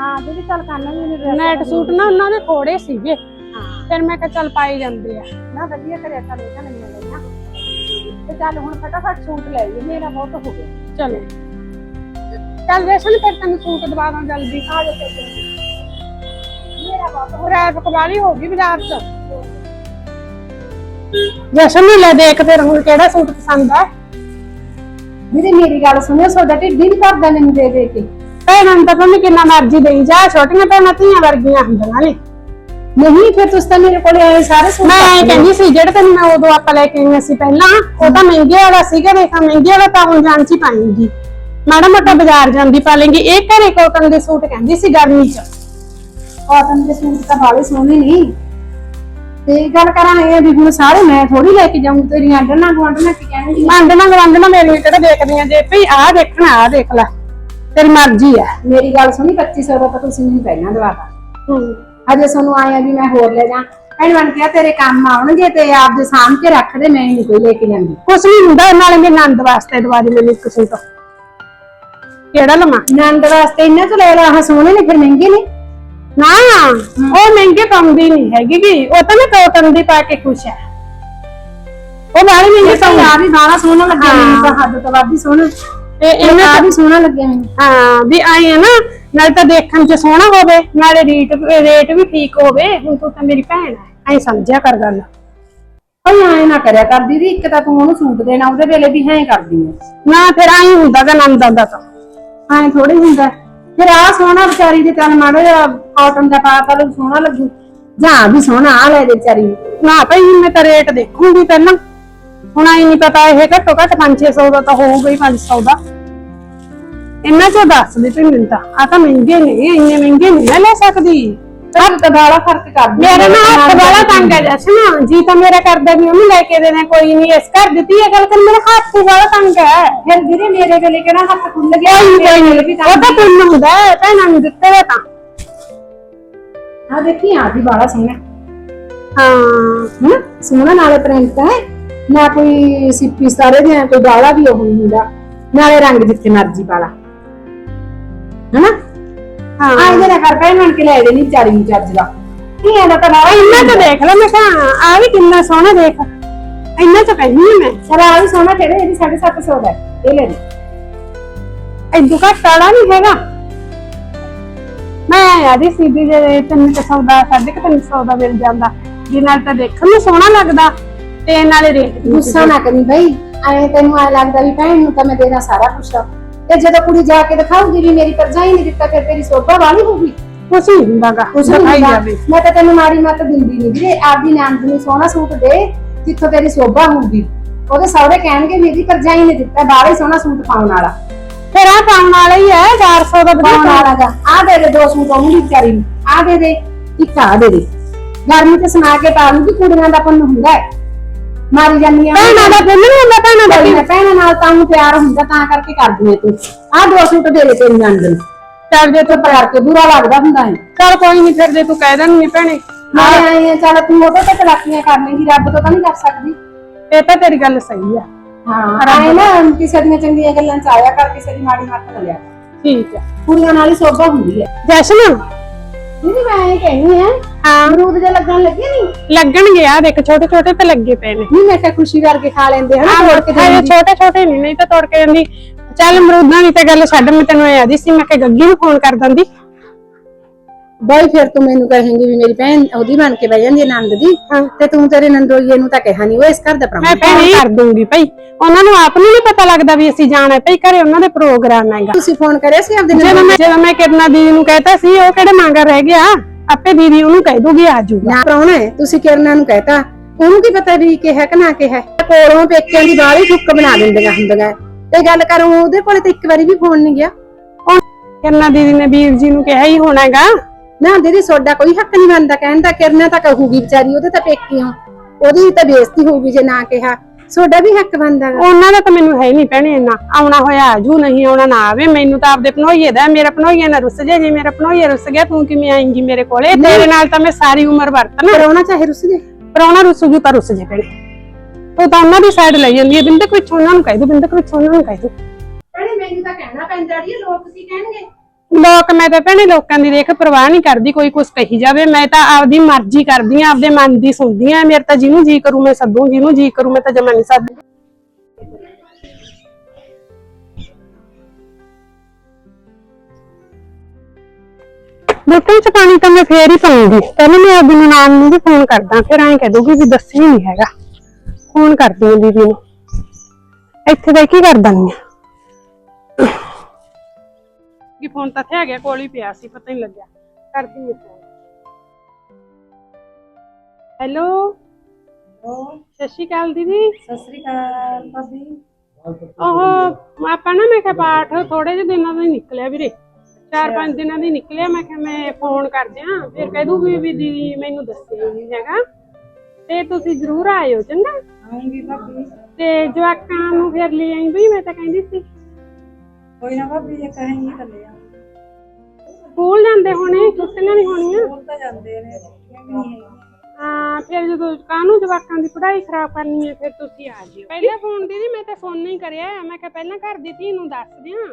ਹਾਂ ਦੀਦੀ ਚੱਲ ਕਰਨਾ ਵੀ ਮੈਨੂੰ ਨੈਟ ਸੂਟ ਨਾ ਉਹਨਾਂ ਦੇ ਥੋੜੇ ਸੀਗੇ। ਹਾਂ। ਫਿਰ ਮੈਂ ਕਿਹਾ ਚੱਲ ਪਾਈ ਜਾਂਦੇ ਆ। ਨਾ ਵਧੀਆ ਕਰਿਆ ਕਰ ਲੈਣਾ ਨਹੀਂ ਲੈਣਾ ਤੇ ਚੱਲ ਹੁਣ ਫਟਾਫਟ ਸੂਟ ਲੈ ਲਈ ਮੇਰਾ ਬਹੁਤ ਹੋ ਗਿਆ। ਚਲੋ। ਚੱਲ ਰੇਸ਼ਨ ਫਿਰ ਤੈਨੂੰ ਸੂਟ ਦਵਾ ਦਾਂ ਜਲਦੀ। ਆ ਜਾ ਤੇ ਮੇਰਾ ਬਹੁਤ ਹੋ ਰੈਪ ਕਵਾਲੀ ਹੋ ਗਈ ਬਾਜ਼ਾਰ ਚ। ਜਸ਼ਨ ਨੂੰ ਲੈ ਦੇਖ ਫਿਰ ਹੁਣ ਕਿਹੜਾ ਸੂਟ ਪਸੰਦ ਆ। ਦੀਦੀ ਮੇਰੀ ਗੱਲ ਸੁਣਿਓ ਤੁਹਾਡਾ ਢਿੱਡ ਹੀ ਭਰਦਾ ਮੈਨੂੰ ਦੇ ਦੇ ਕੇ। ਭੈਣਾਂ ਨੂੰ ਤਾਂ ਭਾਵੇਂ ਕਿੰਨਾ ਮਰਜ਼ੀ ਦੇਈ ਜਾ ਛੋਟੀਆਂ ਭੈਣਾਂ ਧੀਆਂ ਵਰਗੀਆਂ ਹੁੰਦੀਆਂ ਨੇ। ਨਹੀਂ ਫਿਰ ਤੁਸੀਂ ਤਾਂ ਮੇਰੇ ਕੋਲੇ ਆਏ ਸਾਰੇ ਸੂਟ ਮੈਂ ਇਹ ਕਹਿੰਦੀ ਸੀ ਜਿਹੜੇ ਤੈਨੂੰ ਮੈਂ ਉਦੋਂ ਆਪਾਂ ਲੈ ਕੇ ਆਈਆਂ ਸੀ ਪਹਿਲਾਂ ਉਹ ਤਾਂ ਮਹਿੰਗੇ ਵਾਲਾ ਸੀਗਾ ਦੇਖਾ ਮਹਿੰਗੇ ਵਾਲਾ ਤਾਂ ਹੁਣ ਜਾਣ ਚ ਹੀ ਪਾਏਂਗੀ। ਮਾੜਾ ਮੋਟਾ ਬਾਜ਼ਾਰ ਜਾਂਦੀ ਪਾ ਲੇਂਗੀ। ਇਹ ਘਰੇ ਕੋਟਨ ਦੇ ਸੂਟ ਕਹਿੰਦੀ ਸੀ ਗਰਮੀ ਚ। ਕਾਟਨ ਦੇ ਸੂਟ ਤਾਂ ਬਾਲੇ ਸੋਹਣੇ ਨਹੀਂ ਤੇ ਗੱਲ ਕਰਾਂ ਇਹ ਵੀ ਹੁਣ ਸਾਰੇ ਮੈਂ ਥੋੜੀ ਲੈ ਕੇ ਜਾਊਂ ਤੇਰੀਆਂ ਅੰਡਣਾ ਗੁਆਂਢਣਾ ਕੀ ਕਹਿਣਗੇ ਮੰਡਣਾ ਗਵੰਡਣਾ ਮੇਰੀਆਂ ਕਿਹੜਾ ਦੇਖਦੀਆਂ ਜੇ ਭਈ ਆਹ ਦੇਖਣਾ ਆਹ ਦੇਖ ਲੈ। ਤੇਰੀ ਮਰਜ਼ੀ ਆ। ਮੇਰੀ ਗੱਲ ਸੁਣੀ 2500 ਦਾ ਤਾਂ ਤੁਸੀਂ ਮੈਨੂੰ ਪਹਿਲਾਂ ਦਵਾਤਾ ਹੂੰ। ਹਜੇ ਸਾਨੂੰ ਆਇਆ ਵੀ ਮੈਂ ਹੋਰ ਲੈ ਜਾ ਭੈਣ ਬਣ ਕੇ ਤੇਰੇ ਕੰਮ ਆਉਣਗੇ ਤੇ ਆਪ ਦੇ ਕੇ ਰੱਖ ਦੇ ਮੈਂ ਨਹੀਂ ਕੋਈ ਲੈ ਕੇ ਜਾਂਦੀ। ਕੁਛ ਨਹੀਂ ਹੁੰਦਾ ਨਾਲੇ ਮੇਰੇ ਨੰਦ ਵਾਸਤੇ ਦਵਾ ਦੇ ਮੈਨੂੰ ਇੱਕ ਸੂਟ। ਕਿਹੜਾ ਲਵਾਂ? ਨੰਦ ਵਾਸਤੇ ਇਹਨਾਂ ਤੋਂ ਲੈ ਲਾ ਆਹ ਸੋਹਣੇ ਨੇ ਫਿਰ ਮਹਿੰਗੇ ਨੇ। ਨਾ ਉਹ ਮਹਿੰਗੇ ਪਾਉਂਦੀ ਨਹੀਂ ਹੈਗੀ ਗੀ। ਉਹ ਤਾਂ ਮੈਂ ਕੋਟਨ ਦੀ ਪਾ ਕੇ ਖੁਸ਼ ਹੈ। ਉਹ ਬਾਹਲੀ ਮਹਿੰਗੇ ਤਾਂ ਯਾਰ ਵੀ ਬਾਲਾ ਸੋਹਣਾ ਲੱਗਿਆ ਮੈਨੂੰ ਤਾਂ ਹੱਦ ਤੋਂ ਵੱਧ ਹੀ ਸੋਹਣਾ। ਤੇ ਇਹ ਇਹਨਾਂ ਆ ਵੀ ਸੋਹਣਾ ਲੱਗਿਆ ਮੈਨੂੰ। ਹਾਂ ਵੀ ਆਏ ਆ ਨਾ ਨਾਲੇ ਤਾਂ ਦੇਖਣ ਚ ਸੋਹਣਾ ਹੋਵੇ ਨਾਲੇ ਰੇਟ ਰੇਟ ਵੀ ਠੀਕ ਹੋਵੇ ਹੁਣ ਤੂੰ ਤਾਂ ਮੇਰੀ ਭੈਣ ਹੈ ਐ ਸਮਝਿਆ ਕਰ ਗੱਲ। ਐ ਨਾ ਕਰਿਆ ਕਰ ਦੀਦੀ ਇੱਕ ਤਾਂ ਤੂੰ ਉਹਨੂੰ ਸੂਟ ਦੇਣਾ ਉਹਦੇ ਵੇਲੇ ਵੀ ਹੈ ਕਰਦੀ ਐ ਨਾ ਫਿਰ ਆਈ ਹੁੰਦਾ ਗਾ ਨੰਦ ਦਾ ਤਾਂ। ਐ ਥੋੜੀ ਹੁੰਦਾ। ਫਿਰ ਆ ਸੋਹਣਾ ਵਿਚਾਰੀ ਦੇ ਚੱਲ ਮਾੜਾ ਜਿਹਾ ਕਾਟਨ ਦਾ ਪਾ ਤਾ ਸੋਹਣਾ ਲੱਗੂ। ਜਾਂ ਵੀ ਸੋਹਣਾ ਆ ਲੈ ਦੇ ਵਿਚਾਰੀ ਨਾ। ਭਾਈ, ਮੈਂ ਤਾਂ ਰੇਟ ਦੇਖੂਗੀ ਪਹਿਲਾਂ। ਹੁਣ ਆਈ ਨਹੀਂ ਪਤਾ ਇਹ ਘੱਟੋ ਘੱਟ 5-600 ਦਾ ਤਾਂ ਹੋਊਗਾ ਹੀ 500 ਦਾ। ਇੰਨਾ ਚੋਂ ਦੱਸ ਦੇ ਭਈ ਤਾਂ। ਆ ਤਾਂ ਮਹਿੰਗੇ ਨੇ, ਇੰਨੇ ਮਹਿੰਗੇ ਨਹੀਂ ਨਾ ਲੈ ਸਕਦੀ। ਤੈਨੂੰ ਤਾਂ ਬਾਲਾ ਫ਼ਰਕ ਕਰਦੀ ਮੇਰੇ ਨਾਲ ਹੱਥ ਵਾਲਾ ਤੰਗ ਹੈ ਜਸ਼ਨ ਜੀ ਤਾਂ ਮੇਰਾ ਕਰਦਾ ਵੀ ਉਹਨੂੰ ਲੈ ਕੇ ਦੇਣਾ ਕੋਈ ਨਹੀਂ ਇਸ ਘਰ ਦਿੱਤੀ ਹੈ ਗੱਲ ਕਰ ਮੇਰੇ ਹੱਥ ਵਾਲਾ ਤੰਗ ਹੈ ਫਿਰ ਵੀਰੇ ਮੇਰੇ ਵੇਲੇ ਕਿਹੜਾ ਹੱਥ ਖੁੱਲ ਗਿਆ? ਕੋਈ ਨੀ, ਕੋਈ ਮੇਰੇ ਨੀ। ਵੀ ਉਹ ਤਾਂ ਪੁੰਨ ਹੁੰਦਾ ਹੈ ਭੈਣਾਂ ਨੂੰ ਦਿੱਤੇ ਹੋਏ ਤਾਂ। ਆ ਦੇਖੀ ਆ ਵੀ ਬਾਲਾ ਸੋਹਣਾ। ਹਾਂ। ਹਨਾ ਸੋਹਣਾ ਨਾਲੇ ਪ੍ਰਿੰਟ ਹੈ। ਨਾ ਕੋਈ ਸਿੱਪੀ ਸਾਰੇ ਦੇ ਕੋਈ ਬਾਲਾ ਵੀ ਉਹ ਨਹੀਂ ਹੁੰਦਾ। ਨਾਲੇ ਰੰਗ ਜਿੱਥੇ ਮਰਜ਼ੀ ਪਾਲਾ ਹਨਾ? ਹਾਂ। ਆ ਨਾਲ ਕਰ ਬਣ ਕੇ ਲੈ ਦੇ ਨਹੀਂ ਵਿਚਾਰੀ ਨੂੰ ਚੱਜ ਦਾ। ਧੀਆਂ ਦਾ ਤਾਂ ਬਾਲਾ ਇੰਨਾ ਤਾਂ ਦੇਖ ਲੈ ਮੈਂ ਕਿਹਾ ਆ ਵੀ ਕਿੰਨਾ ਸੋਹਣਾ ਦੇਖ। ਇੰਨਾ ਤਾਂ ਹਾਂ ਮੈਂ। ਆ ਵੀ ਸੋਹਣਾ ਕਿਹੜੇ ਇਹਦੀ 750 ਦਾ ਹੈ। ਇਹ ਲੈ ਦੇ ਐਦੂ ਘੱਟ ਵਾਲਾ ਨਹੀਂ ਹੈਗਾ। ਮੈਂ ਆਦੀ ਸੀਧੀ ਜੇ ਤਿੰਨ ਕੁ ਸੌ ਦਾ ਸਾਢੇ ਕੁ ਤਿੰਨ ਸੌ ਦਾ ਮਿਲ ਜਾਂਦਾ। ਜੀ ਨਾਲ ਤਾਂ ਦੇਖਣ ਨੂੰ ਸੋਹਣਾ ਲੱਗਦਾ। ਤੇ ਨਾਲੇ ਰੇਟ ਵੀ ਗੁੱਸਾ ਨਾ ਕਰੀ ਬਈ। ਐ ਤੈਨੂੰ ਐ ਲੱਗਦਾ ਵੀ ਭੈਣ ਨੂੰ ਤਾਂ ਮੈਂ ਦੇਣਾ ਸਾਰਾ ਕੁਛ ਆ। ਤੇ ਜਦੋਂ ਕੁੜੀ ਜਾ ਕੇ ਦਿਖਾਊਗੀ ਵੀ ਮੇਰੀ ਪਰਜਾਈ ਨਹੀਂ ਦਿੱਤਾ ਫਿਰ ਤੇਰੀ ਸੋਭਾ ਵਾਲੀ ਹੋਊਗੀ। ਕੁਛ ਨਹੀਂ ਹੁੰਦਾਗਾ ਕੁਛ ਨੀ ਦਿਖਾਈ ਹੁੰਦਾ। ਜਾਵੇ। ਮੈਂ ਤਾਂ ਤੈਨੂੰ ਮਾੜੀ ਮੱਤ ਦਿੰਦੀ ਨਹੀਂ ਵੀਰੇ ਆਪਦੀ ਨੰਦ ਨੂੰ ਸੋਹਣਾ ਸੂਟ ਦੇ ਜਿੱਥੋਂ ਤੇਰੀ ਸੋਭਾ ਹੋਊਗੀ। ਉਹਦੇ ਸਹੁਰੇ ਕਹਿਣਗੇ ਮੇਰੀ ਪਰਜਾਈ ਨੇ ਦਿੱਤਾ ਬਾਹਲੇ ਸੋਹਣਾ ਸੂਟ ਪਾਉਣ ਵਾਲਾ। ਫਿਰ ਆ ਪਾਉਣ ਵਾਲਾ ਹੀ ਹੈ 400 ਦਾ ਪਾਉਣ ਵਾਲਾ ਦਾ ਆ ਦੇ ਦੇ ਦੋ ਸੂਟ ਉਹਨੂੰ ਵੀ ਵਿਚਾਰੀ ਨੂੰ। ਆ ਦੇ ਦੇ। ਇੱਕ ਆ ਦੇ ਦੇ। ਗਰਮੀ ਤੇ ਸੁਣਾ ਕੇ ਪਾ ਲੂਗੀ ਕੁੜੀਆਂ ਦਾ ਪੁੰਨ ਹੁੰਦਾ ਹੈ। ਮਾਰੀ ਜਾਂਦੀਆਂ ਭੈਣਾਂ ਦਾ ਬਿੱਲ ਨਹੀਂ ਹੁੰਦਾ ਭੈਣਾਂ ਦਾ ਨਾ ਭੈਣਾਂ ਨਾਲ ਤਾਂ ਉਹ ਪਿਆਰ ਹੁੰਦਾ ਤਾਂ ਕਰਕੇ ਕਰਦੀ ਐ ਤੂੰ। ਆ ਦੋ ਸੂਟ ਦੇ ਦੇ ਤੇਰੀ ਨੰਦ ਨੂੰ ਚੱਲ ਜੇ ਚੁੱਪ ਕਰਕੇ ਬੁਰਾ ਲੱਗਦਾ ਹੁੰਦਾ ਹੈ। ਚੱਲ ਕੋਈ ਨਹੀਂ ਫਿਰ ਜੇ ਤੂੰ ਕਹਿ ਦੇਣੀ ਭੈਣੇ। ਨਾਲੇ ਆਏ ਆ ਚੱਲ ਤੂੰ ਉਹਦੇ ਤੇ ਤਲਾਕੀਆਂ ਕਰ ਲੇਂਗੀ ਰੱਬ ਤੋਂ ਤਾਂ ਨਹੀਂ ਕਰ ਸਕਦੀ। ਇਹ ਤਾਂ ਤੇਰੀ ਗੱਲ ਸਹੀ ਆ। ਹਾਂ ਆਏ ਨਾ ਕਿਸੇ ਦੀਆਂ ਚੰਗੀਆਂ ਗੱਲਾਂ ਚ ਆਇਆ ਕਰ ਕਿਸੇ ਦੀ ਮਾੜੀ ਮੱਤ ਨਾ ਲਿਆ। ਕਰ। ਠੀਕ ਹੈ ਕੁੜੀਆਂ ਨਾਲ ਹੀ ਸੋਭਾ ਹੁੰਦੀ ਹੈ ਜਸ਼ਨ ਦੀਦੀ ਮੈਂ ਇਹ ਕਹਿੰਦੀ ਆ ਹਾਂ। ਅਮਰੂਦ ਜੇ ਲੱਗਣ ਲੱਗੇ ਨਹੀਂ ਲੱਗਣਗੇ ਆ ਦੇਖ ਛੋਟੇ ਛੋਟੇ ਤੇ ਲੱਗੇ ਪਏ ਨੇ। ਨਹੀਂ ਮੈਂ ਤਾਂ ਖੁਸ਼ੀ ਕਰਕੇ ਖਾ ਲੈਂਦੇ ਹਨਾ ਤੋੜ ਕੇ ਹਜੇ ਛੋਟੇ ਛੋਟੇ ਨਹੀਂ ਨਹੀਂ ਤਾਂ ਤੋੜ ਕੇ ਜਾਂਦੀ ਚੱਲ ਅਮਰੂਦਾਂ ਦੀ ਤਾਂ ਗੱਲ ਛੱਡ ਮੈਂ ਤੈਨੂੰ ਇਹ ਆਦੀ ਸੀ ਮੈਂ ਕਿ ਗੱਗੀ ਨੂੰ ਫੋਨ ਕਰ ਦਿੰਦੀ। ਬਾਈ ਫਿਰ ਤੂੰ ਮੈਨੂੰ ਕਹੇਂਗੀ ਵੀ ਮੇਰੀ ਭੈਣ ਉਹਦੀ ਬਣ ਕੇ ਬਹਿ ਜਾਂਦੀ ਹੈ ਨੰਦ ਦੀ ਤੇ ਤੂੰ ਤੇਰੇ ਨੰਦੋਈਏ ਨੂੰ ਤਾਂ ਕਿਹਾ ਨਹੀਂ ਉਹ ਇਸ ਘਰ ਦਾ ਮੈਂ ਪ੍ਰਮੁੱਖ ਫੋਨ ਕਰ ਦੂੰਗੀ ਭਾਈ। ਉਹਨਾਂ ਨੂੰ ਆਪ ਨੂੰ ਨਹੀਂ ਪਤਾ ਲੱਗਦਾ ਵੀ ਅਸੀਂ ਜਾਣਾ ਹੈ ਭਾਈ ਘਰੇ ਉਹਨਾਂ ਦੇ ਪ੍ਰੋਗਰਾਮ ਹੈਗਾ। ਤੁਸੀਂ ਫੋਨ ਕਰਿਆ ਸੀ ਆਪਦੇ ਜਦੋਂ ਮੈਂ ਜਦੋਂ ਮੈਂ ਕਿਰਨਾ ਦੀਦੀ ਨੂੰ ਕਹਿਤਾ ਸੀ ਉਹ ਕਿਹੜੇ ਮੰਗਰ ਰਹਿ ਗਿਆ? ਆਪੇ ਦੀਦੀ ਉਹਨੂੰ ਕਹਿ ਦੂਗੀ ਆ ਜਾਊਗਾ। ਨਾ ਪ੍ਰਾਹੁਣਾ ਹੈ ਤੁਸੀਂ ਕਿਰਨਾਂ ਨੂੰ ਕਹਿਤਾ। ਉਹਨੂੰ ਕੀ ਪਤਾ ਵੀ ਕਿਹਾ ਕਿ ਨਾ ਕਿਹਾ ਕੋਲੋਂ ਪੇਕਿਆਂ ਦੀ ਬਾਹਲੀ ਠੁੱਕ ਬਣਾ ਦਿੰਦੀਆਂ ਹੁੰਦੀਆਂ। ਤੇ ਗੱਲ ਕਰ ਉਹਦੇ ਕੋਲੇ ਤਾਂ ਇੱਕ ਵਾਰੀ ਵੀ ਫੋਨ ਨਹੀਂ ਗਿਆ। ਕਿਰਨਾ ਦੀਦੀ ਨੇ ਵੀਰ ਜੀ ਨੂੰ ਕਿਹਾ ਹੀ ਹੋਣਾ ਹੈਗਾ ਨਾ ਦੀਦੀ ਤੁਹਾਡਾ ਕੋਈ ਹੱਕ ਨਹੀਂ ਬਣਦਾ ਕਹਿਣ ਦਾ ਕਿਰਨਾ ਤਾਂ ਕਹੂਗੀ ਵਿਚਾਰੀ ਉਹਦੇ ਤਾਂ ਪੇਕੀ ਹੋ ਉਹਦੀ ਤਾਂ ਬੇਇੱਜ਼ਤੀ ਹੋਊਗੀ ਜੇ ਨਾ ਕਿਹਾ। ਤੁਹਾਡਾ ਵੀ ਹੱਕ ਬਣਦਾ ਗਾ। ਉਹਨਾਂ ਦਾ ਤਾਂ ਮੈਨੂੰ ਹੈ ਨਹੀਂ ਭੈਣੇ ਇੰਨਾ। ਆਉਣਾ ਹੋਇਆ ਆਜੂ ਨਹੀਂ ਆਉਣਾ ਨਾ ਆਵੇ। ਮੈਨੂੰ ਤਾਂ ਆਪਦੇ ਪਨੋਈਏ ਦਾ ਮੇਰਾ ਪਨੋਈਆ ਨਾ ਰੁੱਸ ਜੇ। ਜੇ ਮੇਰਾ ਪਨੋਈਆ ਰੁੱਸ ਗਿਆ ਤੂੰ ਕਿਵੇਂ ਆਏਂਗੀ ਮੇਰੇ ਕੋਲੇ? ਤੇਰੇ ਨਾਲ ਤਾਂ ਮੈਂ ਸਾਰੀ ਉਮਰ ਵਰਤਣਾ ਕਰਾਉਣਾ ਚਾਹੇ ਰੁੱਸ ਜੇ। ਪਰਾਉਣਾ ਰੁੱਸੂਗੀ ਤਾਂ ਰੁੱਸ ਜੇ ਭੈਣੇ। ਤੂੰ ਤਾਂ ਉਹਨਾਂ ਦੀ ਸਾਈਡ ਲਈ ਜਾਂਦੀ ਹੈ। ਬਿੰਦਕ ਵਿੱਚ ਉਹਨਾਂ ਨੂੰ ਕਹਿ ਦੂ ਬਿੰਦਕ ਵਿੱਚ ਉਹਨਾਂ ਨੂੰ ਕਹਿ ਦੂ। ਭੈਣੇ ਮੈਨੂੰ ਤਾਂ ਕਹਿਣਾ ਪੈਂਦਾ ਅੜੀਏ ਲੋਕ ਕੀ ਕਹਿਣਗੇ? ਲੋਕ, ਮੈਂ ਤਾਂ ਭੈਣੇ ਲੋਕਾਂ ਦੀ ਦੇਖ ਪਰਵਾਹ ਨਹੀਂ ਕਰਦੀ, ਕੋਈ ਕੁਛ ਕਹੀ ਜਾਵੇ। ਮੈਂ ਤਾਂ ਆਪਦੀ ਮਰਜ਼ੀ ਕਰਦੀ ਆ, ਆਪਦੇ ਮਨ ਦੀ ਸੁਣਦੀ ਆ। ਮੇਰੇ ਤਾਂ ਜਿਹਨੂੰ ਜੀ ਕਰੂ, ਮੈਂ ਸੱਦੂ, ਜਿਹਨੂੰ ਜੀ ਕਰੂ, ਮੈਂ ਤਾਂ ਜਮਾ ਨਹੀਂ ਸੱਦ ਬੋਤਲ ਚ ਪਾਣੀ ਤਾਂ ਮੈਂ ਫੇਰ ਹੀ ਪਾਉਂਗੀ ਪਹਿਲਾਂ ਮੈਂ ਆਪਦੀ ਨਾਨ ਨੂੰ ਵੀ ਫੋਨ ਕਰਦਾ, ਫਿਰ ਐਂ ਕਹਿ ਦੂਗੀ ਵੀ ਦੱਸੀ ਨਹੀਂ ਹੈਗਾ। ਫੋਨ ਕਰਦੀ ਹਾਂ ਦੀਦੀ ਨੂੰ। ਇੱਥੇ ਬੈ ਕੀ ਕਰਦਾ ਨਹੀਂ ਆ। ਕਿ ਫੋਨ ਤਾਂ ਇੱਥੇ ਗਿਆ ਕੋਲ ਹੀ ਪਿਆ ਸੀ ਪਤਾ ਨਹੀਂ ਲੱਗਿਆ। ਕਰਦੀ ਹਾਂ ਫੋਨ ਹੈਲੋ ਸਤਿ ਸ਼੍ਰੀ ਅਕਾਲ ਦੀਦੀ। ਸਤਿ ਸ੍ਰੀ ਅਕਾਲ ਭਾਬੀ। ਉਹ ਆਪਾਂ ਨਾ ਮੈਂ ਕਿਹਾ ਪਾਠ ਥੋੜੇ ਜਿਹੇ ਦਿਨਾਂ ਦਾ ਹੀ ਨਿਕਲਿਆ ਵੀਰੇ। ਚਾਰ ਪੰਜ ਦਿਨਾਂ ਦੀ ਨਿਕਲਿਆ ਮੈਂ ਕਿਹਾ ਮੈਂ ਫੋਨ ਕਰ ਦਿਆਂ ਫਿਰ ਕਹਿ ਦੂਗੀ ਵੀ ਦੀਦੀ ਮੈਨੂੰ ਦੱਸਿਆ ਨਹੀਂ ਹੈਗਾ। ਤੇ ਤੁਸੀਂ ਜ਼ਰੂਰ ਆਇਓ ਚੰਗਾ। ਆਉਂਗੀ ਭਾਬੀ। ਤੇ ਜਵਾਕਾਂ ਨੂੰ ਫਿਰ ਲੈ ਆਈ ਬਈ ਮੈਂ ਤਾਂ ਕਹਿੰਦੀ ਸੀ। ਕੋਈ ਨਾ ਭਾਬੀ ਇਹ ਕਹੇਂਗੀ ਤਾਂ ਲੈ ਆ। ਸਕੂਲ ਜਾਂਦੇ ਹੋਣੇ ਛੁੱਟੀਆਂ ਨਹੀਂ ਹੋਣੀਆਂ ਸਕੂਲ ਤਾਂ ਜਾਂਦੇ ਨੇ ਛੁੱਟੀਆਂ ਵੀ ਨਹੀਂ ਹੈਗੀਆਂ। ਹਾਂ ਫਿਰ ਜਦੋਂ ਕਾਹਨੂੰ ਜਵਾਕਾਂ ਦੀ ਪੜ੍ਹਾਈ ਖਰਾਬ ਕਰਨੀ ਹੈ ਫਿਰ ਤੁਸੀਂ ਆ ਜਿਓ। ਪਹਿਲੇ ਫੋਨ ਦੀਦੀ ਮੈਂ ਤਾਂ ਫੋਨ ਨਹੀਂ ਕਰਿਆ। ਮੈਂ ਕਿਹਾ ਪਹਿਲਾਂ ਘਰ ਦੀ ਧੀ ਨੂੰ ਦੱਸ ਦਿਆਂ।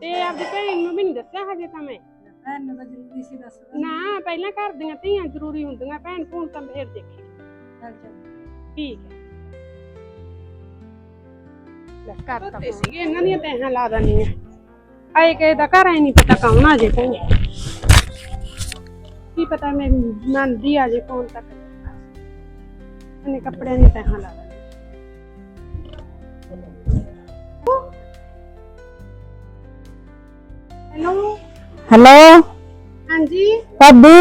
ਤੇ ਆਪਦੀ ਭੈਣ ਨੂੰ ਵੀ ਨਹੀਂ ਦੱਸਿਆ ਹਜੇ ਤਾਂ ਮੈਂ। ਭੈਣ ਨੂੰ ਤਾਂ ਜ਼ਰੂਰੀ ਸੀ ਦੱਸ ਨਾ ਪਹਿਲਾਂ ਘਰ ਦੀਆਂ ਧੀਆਂ ਜ਼ਰੂਰੀ ਹੁੰਦੀਆਂ। ਭੈਣ ਭੂਣ ਤਾਂ ਫਿਰ ਦੇਖੀ। ਚੱਲ ਚੱਲ ਠੀਕ ਹੈ। ਲੈ ਕਰ ਤਾਂ ਸੀਗੇ ਇਹਨਾਂ ਦੀਆਂ ਤੈਹਾਂ ਲਾ ਦਨੀਆਂ ਆਏ ਕਿਸੇ ਦਾ ਘਰ ਆਈ ਨਹੀਂ ਪਤਾ ਕੌਣ ਆ ਜੇ ਭੈਣ ਕੀ ਪਤਾ ਮੇਰੀ ਨੰਦੀ ਆ ਜੇ ਫੋਨ ਤੱਕ। ਇਹਨੇ ਕੱਪੜਿਆਂ ਦੀ ਤੈਹਾਂ ਲਾ ਦਨੀਆਂ ਹੈਲੋ? ਹੈਲੋ? ਹਾਂਜੀ? ਭਾਬੀ?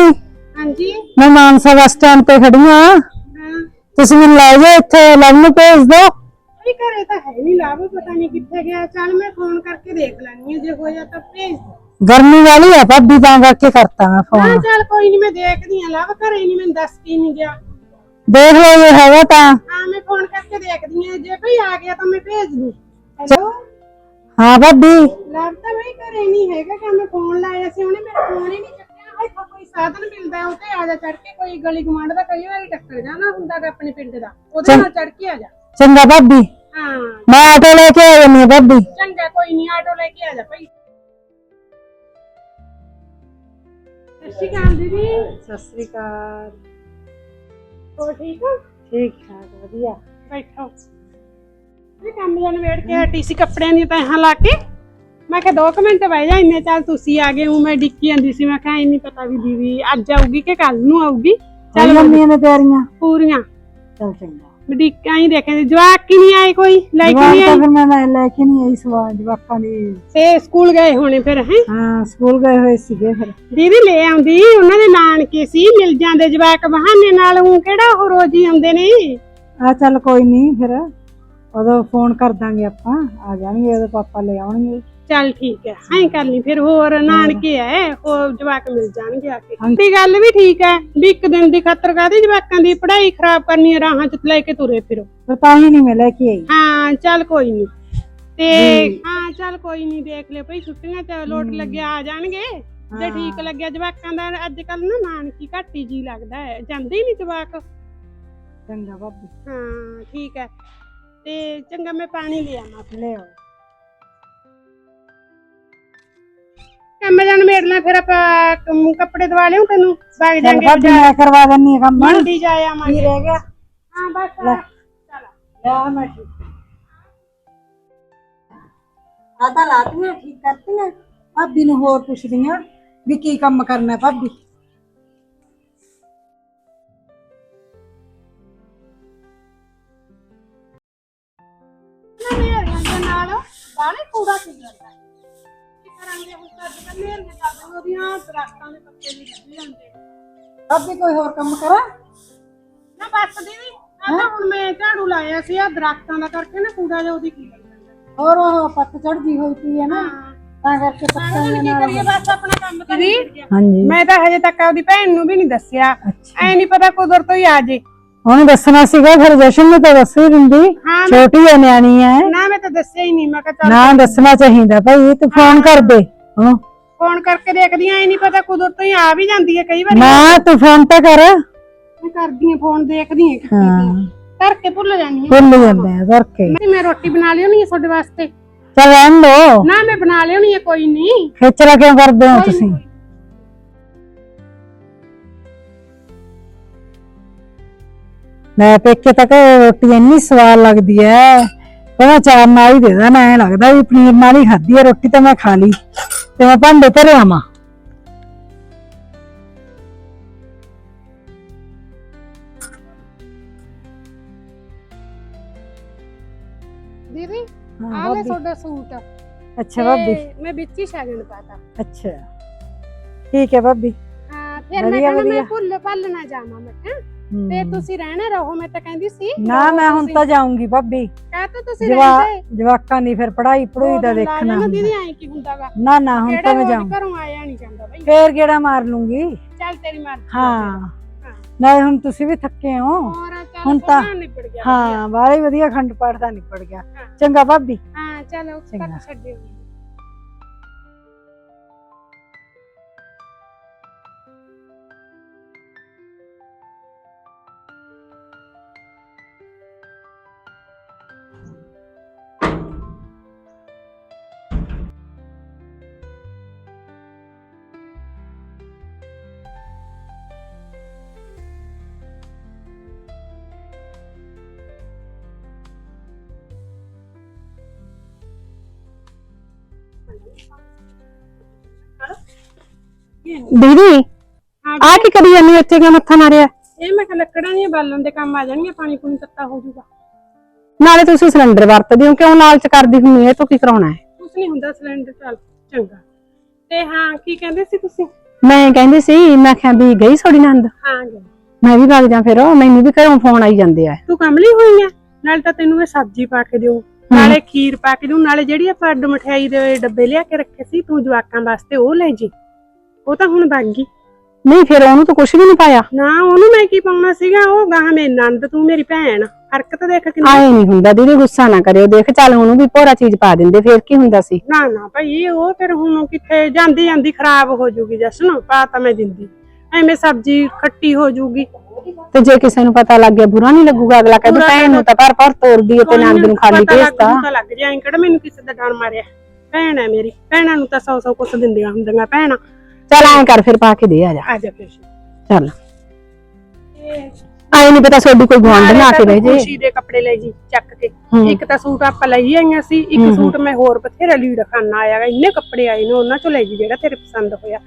ਹਾਂਜੀ? ਮੈਂ ਮਾਨਸਾ ਬੱਸ ਸਟੈਂਡ ਤੇ ਖੜੀ ਹਾਂ। ਹਾਂ। ਤੁਸੀਂ ਮੈਨੂੰ ਲੈ ਜਾਓ ਇੱਥੇ ਲਵ ਨੂੰ ਭੇਜ ਦਿਓ। ਅਰੇ ਘਰੇ ਤਾਂ ਹੈ ਨਹੀਂ ਲਾਭ ਪਤਾ ਨਹੀਂ ਕਿੱਥੇ ਗਿਆ। ਚੱਲ ਮੈਂ ਫੋਨ ਕਰਕੇ ਦੇਖ ਲੈਣੀ ਹੈ ਜੇ ਹੋਇਆ ਤਾਂ ਭੇਜ ਦੇ। ਗਰਮੀ ਵਾਲੀ ਆ ਭਾਬੀ ਤਾਂ ਕਰਕੇ ਕਰਤਾ ਮੈਂ ਹਾਂ ਫੋਨ ਚੱਲ ਕੋਈ ਨਹੀਂ ਮੈਂ ਦੇਖਦੀ ਹਾਂ। ਲਾਭ ਘਰੇ ਨਹੀਂ ਮੈਨੂੰ ਦੱਸ ਕੀ ਨਹੀਂ ਗਿਆ। ਦੇਖ ਲਓ ਜੇ ਹੈਗਾ ਤਾਂ। ਹਾਂ ਮੈਂ ਫੋਨ ਕਰਕੇ ਦੇਖਦੀ ਹਾਂ। ਜੇ ਕੋਈ ਆ ਗਿਆ ਤਾਂ ਮੈਂ ਭੇਜ ਦੂੰ। ਹੈਲੋ ਹਾਂ ਭਾਬੀ। ਲਾਭ ਤਾਂ ਬਈ ਘਰੇ ਨਹੀਂ ਹੈਗਾ ਕਿ ਮੈਂ ਫੋਨ ਲਾਇਆ ਸੀ। ਉਹਨੇ ਮੇਰਾ ਫੋਨ ਹੀ ਨਹੀਂ ਚੱਕਿਆ। ਇੱਥੋਂ ਕੋਈ ਸਾਧਨ ਮਿਲਦਾ ਉਹ ਤੇ ਆ ਜਾ ਚੜ ਕੇ। ਕੋਈ ਗਲੀ ਗਵਾਂਡ ਦਾ ਕਈ ਵਾਰੀ ਟੱਕਰ ਜਾਣਾ ਹੁੰਦਾ ਗਾ ਆਪਣੇ ਪਿੰਡ ਦਾ। ਉਹਦੇ ਨਾਲ ਚੜ ਕੇ ਆ ਜਾ। ਚੰਗਾ ਭਾਬੀ। ਹਾਂ ਮੈਂ ਆਟੋ ਲੈ ਕੇ ਆ ਜਾਂਦੀ ਹਾਂ ਭਾਬੀ। ਚੰਗਾ ਕੋਈ ਨਹੀਂ ਆਟੋ ਲੈ ਕੇ ਆ ਜਾ ਭਾਈ। ਸਤਿ ਸ਼੍ਰੀ ਅਕਾਲ ਦੀਦੀ। ਸਤਿ ਸ੍ਰੀ ਅਕਾਲ। ਹੋ ਠੀਕ ਹੋ? ਠੀਕ ਠਾਕ ਵਧੀਆ। ਬੈਠੋ। ਇਹ ਕੰਮ ਜਨ ਵੇੜ ਕੇ ਹਟੀ ਸੀ ਕੱਪੜਿਆਂ ਦੀਆਂ ਤਹਾਂ ਲਾ ਕੇ। ਮੈਂ ਕਿਹਾ 2 ਮਿੰਟ ਬਹਿ ਜਾ ਇੰਨੇ ਚੱਲ ਤੁਸੀਂ ਆ ਗਏ ਹੂੰ ਮੈਂ ਡਿੱਕੀ ਜਾਂਦੀ ਸੀ। ਮੈਂ ਕਿਹਾ ਇਹ ਨਹੀਂ ਪਤਾ ਵੀ ਦੀਦੀ ਅੱਜ ਆਊਗੀ ਕਿ ਕੱਲ ਨੂੰ ਆਊਗੀ। ਚੱਲ ਚੱਲ ਮੰਮੀਆਂ ਨੇ ਤਿਆਰੀਆਂ। ਪੂਰੀਆਂ। ਚੱਲ ਚੰਗਾ। ਡਿੱਕਾਂ ਹੀ ਦੇਖੇ ਜਵਾਕ ਕੀ ਨਹੀਂ ਆਏ ਕੋਈ ਲੈ ਕੇ ਜਵਾਕ ਨਹੀਂ ਤਾਂ ਆਏ? ਫਿਰ ਮੈਂ ਲੈ- ਲੈ ਕੇ ਨਹੀਂ ਆਈ ਸਵਾਲ ਜਵਾਕਾਂ ਦੀ। ਤੇ ਸਕੂਲ ਗਏ ਹੋਣੇ ਫਿਰ ਹੈ? ਹਾਂ ਸਕੂਲ ਗਏ ਹੋਏ ਸੀਗੇ ਫਿਰ। ਦੀਦੀ ਲੈ ਆਉਂਦੀ ਉਹਨਾਂ ਦੇ ਨਾਨਕੇ ਸੀ ਮਿਲ ਜਾਂਦੇ ਜਵਾਕ ਬਹਾਨੇ ਨਾਲ ਉਹ ਕਿਹੜਾ ਉਹ ਰੋਜ਼ ਹੀ ਆਉਂਦੇ ਨੇ? ਆ ਚੱਲ ਕੋਈ ਨਹੀਂ ਫਿਰ ਉਦੋਂ ਫੋਨ ਕਰ ਦਾਂਗੇ ਆਪਾਂ ਆ ਜਾਣਗੇ ਉਹਦੇ ਪਾਪਾ ਲੈ ਆਉਣਗੇ। ਚੱਲ ਠੀਕ ਹੈ ਐਂ ਕਰ ਲਈ ਫਿਰ ਹੋਰ ਨਾਨਕੇ ਐ ਹੋਰ ਜਵਾਕ ਮਿਲ ਜਾਣਗੇ ਆ ਕੇ। ਦੀ ਗੱਲ ਵੀ ਠੀਕ ਹੈ ਵੀ ਇੱਕ ਦਿਨ ਦੀ ਖਾਤਰ ਕਾਦੀ ਜਵਾਕਾਂ ਦੀ ਪੜ੍ਹਾਈ ਖਰਾਬ ਕਰਨੀ ਹੈ ਰਾਹਾਂ ਚ ਲੈ ਕੇ ਤੁਰੇ ਫਿਰੋ। ਫਿਰ ਤਾਂ ਹੀ ਨਹੀਂ ਮੈਂ ਲੈ ਕੇ ਆਈ। ਹਾਂ ਚੱਲ ਕੋਈ ਨਹੀਂ। ਤੇ ਹਾਂ ਚੱਲ ਕੋਈ ਨਹੀਂ ਦੇਖ ਲਿਓ ਭਈ ਛੁੱਟੀਆਂ ਚ ਲੋਟ ਲੱਗਿਆ ਆ ਜਾਣਗੇ। ਜੇ ਠੀਕ ਲੱਗਿਆ ਜਵਾਕਾਂ ਦਾ ਅੱਜ ਕੱਲ ਨਾ ਨਾਨਕੀ ਘੱਟ ਹੀ ਜੀ ਲੱਗਦਾ ਹੈ ਜਾਂਦੇ ਹੀ ਨਹੀਂ ਜਵਾਕ। ਚੰਗਾ ਭਾਬੀ। ਹਾਂ ਠੀਕ ਹੈ। ਤੇ ਚੰਗਾ ਮੈਂ ਪਾਣੀ ਲਿਆ ਮਾ ਲੈ ਆਓ। ਕੰਮ ਜਾਣ ਮੇੜਨਾ ਫਿਰ ਆਪਾਂ ਕੱਪੜੇ ਦਵਾ ਲਿਓ ਤੈਨੂੰ ਵਗ ਚੱਲ ਜਾਾਂਗੇ ਭਾਬੀ ਮੈਂ ਕਰਵਾ ਦਿੰਨੀ ਆ ਕੰਮ। ਮੰਡੀ ਜਾ ਆਵਾਂਗੇ। ਕੀ ਰਹਿ ਗਿਆ? ਹਾਂ ਬਸ ਚੱਲ। ਲੈ ਮੈਂ ਠੀਕ। ਆ ਤਾਂ ਲਾਤੀਆਂ ਠੀਕ ਕਰਤੀਆਂ। ਭਾਬੀ ਨੂੰ ਹੋਰ ਪੁੱਛਦੀਆਂ ਵੀ ਕੀ ਕੰਮ ਕਰਨਾ ਹੈ ਭਾਬੀ। ਨਾ ਮੇਰੀਆਂ ਦੇ ਨਾਲ ਬਾਹਲੇ ਕੂੜਾ ਕੀ ਜਾਂਦਾ ਕਰਾਂਗੇ ਹੁਣ ਤਾਂ ਅੱਜ ਕੱਲ੍ਹ ਮੇਰੀਆਂ ਚੱਲਦੀਆਂ ਉਹਦੀਆਂ ਦਰਖਤਾਂ ਦੇ ਪੱਤੇ ਵੀ ਡਿੱਗ ਜਾਂਦੇ। ਭਾਬੀ ਕੋਈ ਹੋਰ ਕੰਮ ਕਰਾਂ? ਨਾ ਬਸ ਦੀਦੀ ਆਹ ਤਾਂ ਹੁਣ ਮੈਂ ਝਾੜੂ ਲਾਇਆ ਸੀ ਆ ਦਰਖਤਾਂ ਦਾ ਕਰਕੇ ਨਾ ਕੂੜਾ ਜਿਹਾ ਉਹਦੀ ਕੀ ਜਾਂਦਾ। ਹੋਰ ਉਹ ਪੱਤ ਚੜਦੀ ਹੋਈ ਪਈ ਹੈ ਨਾ ਤਾਂ ਕਰਕੇ ਪੱਕਾ ਕੀ ਕਰੀਏ ਬਸ ਆਪਣਾ ਕੰਮ ਨਹੀਂ ਹਾਂਜੀ। ਮੈਂ ਤਾਂ ਹਜੇ ਤੱਕ ਆਪਦੀ ਭੈਣ ਨੂੰ ਵੀ ਨਹੀਂ ਦੱਸਿਆ। ਐ ਨਹੀਂ ਪਤਾ ਕੁਦਰ ਤੋਂ ਹੀ ਆ ਜੇ। ਉਹਨੂੰ ਦੱਸਣਾ ਸੀਗਾ ਫਿਰ ਜਸ਼ਨ ਨੂੰ ਤਾਂ ਦੱਸ ਹੀ ਦਿੰਦੀ ਹਾਂ ਛੋਟੀ ਹੈ ਨਿਆਣੀ ਹੈ। ਨਾ ਮੈਂ ਤਾਂ ਦੱਸਿਆ ਹੀ ਨਹੀਂ ਮੈਂ ਕਿਹਾ ਚੱਲ ਨਾ ਦੱਸਣਾ ਚਾਹੀਦਾ ਭਾਈ ਤੂੰ ਫੋਨ ਕਰ ਦੇ ਉਹਨੂੰ ਫੋਨ ਕਰਕੇ ਦੇਖਦੀ ਐ ਨਹੀਂ ਪਤਾ ਕੁਦਰ ਤੋਂ ਹੀ ਆ ਵੀ ਜਾਂਦੀ ਹੈ ਕਈ ਵਾਰੀ। ਨਾ ਤੂੰ ਫੋਨ ਤਾਂ ਕਰ। ਮੈਂ ਕਰਦੀ ਆ ਫੋਨ ਦੇਖਦੀ ਆ ਹਾਂ। ਕਰਕੇ। ਭੁੱਲ ਜਾਂਦੀ ਆ। ਭੁੱਲ ਜਾਂਦੇ ਆ ਕਰਕੇ। ਮੈਂ ਮੈਂ ਰੋਟੀ ਬਣਾ ਲਿਓ ਨਹੀਂ ਤੁਹਾਡੇ ਵਾਸਤੇ। ਚੱਲ ਰਹਿਣ ਦੋ। ਨਾ ਮੈਂ ਬਣਾ ਲਿਓ ਨਹੀਂ ਕੋਈ ਨਹੀਂ। ਖੇਚਲਾ ਕਿਉਂ ਕਰਦੇ ਹੋ ਤੁਸੀਂ? ਮੈਂ ਪੇਕੇ ਤੱਕ ਰੋਟੀ ਇੰਨੀ ਸਵਾਦ ਲੱਗਦੀ ਐ। ਕਹਿੰਦਾ ਚਾਰ ਨਾਲ ਹੀ ਦੇ ਦੇਣਾ ਐ ਲੱਗਦਾ ਵੀ ਪਨੀਰ ਨਾਲ ਹੀ ਖਾਧੀ ਐ ਰੋਟੀ ਤਾਂ ਮੈਂ ਖਾ ਲਈ ਤੇ ਮੈਂ ਭਾਂਡੇ ਧਰੇ ਆਵਾਂ। ਦੀਦੀ ਹਾਂ, ਆ ਲੈ ਭਾਬੀ। ਤੁਹਾਡਾ ਸੂਟ। ਅੱਛਾ ਭਾਬੀ। ਤੇ ਮੈਂ ਵਿੱਚ ਹੀ ਸ਼ਗਨ ਪਾਤਾ। ਅੱਛਾ। ਠੀਕ ਹੈ ਭਾਬੀ। ਹਾਂ ਫਿਰ ਮੈਂ ਵਧੀਆ, ਕਹਿੰਦਾ ਮੈਂ ਵਧੀਆ। ਭੁੱਲ ਭੱਲ ਨਾ ਜਾਵਾਂ ਮੈਂ। ਤੇ ਤੁਸੀਂ ਰਹਿਣਾ ਰਹੋ ਮੈਂ ਤਾਂ ਕਹਿੰਦੀ ਸੀ। ਨਾ ਮੈਂ ਹੁਣ ਤਾਂ ਜਾਊਂਗੀ ਭਾਬੀ। ਕਹ ਤਾਂ ਤੁਸੀਂ ਰਹਿੰਦੇ? ਜਵਾਕਾਂ ਦੀ ਫਿਰ ਪੜ੍ਹਾਈ ਪੜੂਈ ਦਾ ਦੇਖਣਾ ਨਾ ਹੁੰਦਾ। ਦੀਦੀ ਐਂ ਕੀ ਹੁੰਦਾਗਾ ਨਾ ਨਾ ਹੁਣ ਕਿਹੜਾ ਤਾਂ ਮੈਂ ਜਾਊਂ। ਘਰੋਂ ਆਇਆ ਨਹੀਂ ਜਾਂਦਾ ਬਈ। ਫੇਰ ਗੇੜਾ ਮਾਰ ਲੂੰਗੀ? ਚੱਲ ਤੇਰੀ ਮਰਜ਼ੀ ਹਾਂ। ਨਾਲੇ ਹੁਣ ਤੁਸੀਂ ਵੀ ਥੱਕੇ ਹੋ। ਹੁਣ ਤਾਂ- ਹਾਂ ਬਾਹਲੇ ਵਧੀਆ ਖੰਡ ਪਾਠ ਦਾ ਨਿਪੜ ਗਿਆ। ਚੰਗਾ ਭਾਬੀ। ਹਾਂ ਚਲ। ਤੱਕ ਛੱਡਿਓ। ਦੀਦੀ ਆ ਕੀ ਕਰੀ ਜਾਂਦੀ ਇੱਥੇ ਕਿ ਮੱਥਾ ਮਾਰਿਆ? ਇਹ ਮੈਂ ਕਿਹਾ ਲੱਕੜਾਂ ਦੀਆਂ ਬਾਲਣ ਦੇ ਕੰਮ ਆ ਜਾਣਗੇ ਪਾਣੀ ਪੂਣੀ ਤੱਤਾ ਹੋ ਜਾਊਗਾ। ਨਾਲੇ ਤੁਸੀਂ ਸਿਲੰਡਰ ਵਰਤਦੇ ਹੋ ਕਿਉਂ ਲਾਲਚ ਕਰਦੀ ਹੁੰਨੀ ਹੈ ਇਹ ਤੋਂ ਕੀ ਕਰਾਉਣਾ ਹੈ? ਕੁਛ ਨਹੀਂ ਹੁੰਦਾ ਸਿਲੰਡਰ ਚੱਲ ਚੰਗਾ। ਤੇ ਹਾਂ ਕੀ ਕਹਿੰਦੇ ਸੀ ਤੁਸੀਂ? ਮੈਂ ਕਹਿੰਦੀ ਸੀ ਮੈਂ ਕਿਹਾ ਵੀ ਗਈ ਸੋੜੀ ਨੰਦ। ਹਾਂ ਗਏ ਮੈਂ ਵੀ ਵਗ ਜਾ ਫਿਰ ਮੈਨੂੰ ਵੀ ਘਰੋਂ ਫੋਨ ਆਈ ਜਾਂਦੇ ਆ। ਤੂੰ ਕਮਲੀ ਹੋਈ ਆ? ਨਾਲੇ ਤਾਂ ਤੈਨੂੰ ਮੈਂ ਸਬਜ਼ੀ ਪਾ ਕੇ ਦਿਉ ਨਾਲੇ ਖੀਰ ਪਾ ਕੇ ਦਿਉ ਨਾਲੇ ਜਿਹੜੀ ਆਪਾਂ ਅੱਡ ਮਠਿਆਈ ਦੇ ਡੱਬੇ ਲਿਆ ਕੇ ਰੱਖੇ ਸੀ ਤੂੰ ਜਵਾਕਾਂ ਵਾਸਤੇ ਉਹ ਲੈ ਜੀ। ਉਹ ਤਾਂ ਹੁਣ ਵਗ ਗਈ। ਨਹੀਂ ਫਿਰ ਉਹਨੂੰ ਤਾਂ ਕੁਝ ਵੀ ਨਹੀਂ ਪਾਇਆ। ਨਾ ਉਹਨੂੰ ਮੈਂ ਕੀ ਪਾਉਣਾ ਸੀਗਾ? ਉਹ ਗਾਹ ਮੇਰੇ ਨੰਦ ਤੂੰ ਮੇਰੀ ਭੈਣ। ਫ਼ਰਕ ਤਾਂ ਦੇਖ ਕਿੰਨਾ ਆਏ ਨਹੀਂ ਹੁੰਦਾ ਦੀਦੀ ਗੁੱਸਾ ਨਾ ਕਰਿਓ। ਦੇਖ ਚੱਲ ਉਹਨੂੰ ਵੀ ਭੋਰਾ ਚੀਜ਼ ਪਾ ਦਿੰਦੇ ਫਿਰ ਕੀ ਹੁੰਦਾ ਸੀ? ਨਾ ਨਾ ਭਾਈ ਉਹ ਫਿਰ ਹੁਣ ਕਿੱਥੇ ਜਾਂਦੀ ਜਾਂਦੀ ਖਰਾਬ ਹੋ ਜੂਗੀ ਜਸਨ ਪਾ ਤਾਂ ਮੈਂ ਦਿੰਦੀ। ਐਵੇਂ ਸਬਜ਼ੀ ਖੱਟੀ ਹੋ ਜੂਗੀ। ਤੇ ਜੇ ਕਿਸੇ ਨੂੰ ਪਤਾ ਲੱਗ ਗਿਆ ਬੁਰਾ ਨਹੀਂ ਲੱਗੂਗਾ ਅਗਲਾ ਕਹਿੰਦਾ ਭੈਣ ਨੂੰ ਤਾਂ ਘਰ ਭਰ ਤੋਰਦੀ ਹੈ ਤੇ ਨੰਦ ਨੂੰ ਖਾਲੀ ਪਤਾ ਲੱਗ ਭੇਜਤਾ। ਜੂ ਤਾਂ ਲੱਗ ਜਾ ਕਿਹੜਾ ਮੈਨੂੰ ਕਿਸੇ ਦਾ ਡਰ ਮਾਰਿਆ। ਭੈਣ ਹੈ ਮੇਰੀ ਭੈਣਾਂ ਨੂੰ ਤਾਂ ਸੌ ਸੌ ਕੁਛ ਦਿੰਦੀਆਂ ਹੁੰਦੀਆਂ ਭੈਣਾਂ। ਚੱਲ ਐਂ ਕਰ ਫਿਰ ਪਾ ਕੇ ਦੇ ਆ ਜਾ। ਆ ਜਾ ਫਿਰ। ਚੱਲ। ਆਏ ਨਹੀਂ ਪਤਾ ਤੁਹਾਡੀ ਕੋਈ ਗਵਾਂਢ ਨਾ ਆ ਕੇ ਬਹਿ ਜੇ। ਖੁਸ਼ੀ ਦੇ ਕੱਪੜੇ ਲੈ ਜੀ ਚੱਕ ਕੇ। ਇੱਕ ਤਾਂ ਸੂਟ ਆਪਾਂ ਲਈ ਆਈਆਂ ਸੀ ਇੱਕ ਸੂਟ ਮੈਂ ਹੋਰ ਬਥੇਰਾ ਲੀੜਾ ਖਾਨਾ ਆਇਆ ਇੰਨੇ ਕੱਪੜੇ ਆਏ ਨੇ ਉਹਨਾਂ ਚੋਂ ਲੈ ਜੀ ਜਿਹੜਾ ਤੇਰੇ ਪਸੰਦ ਹੋਇਆ।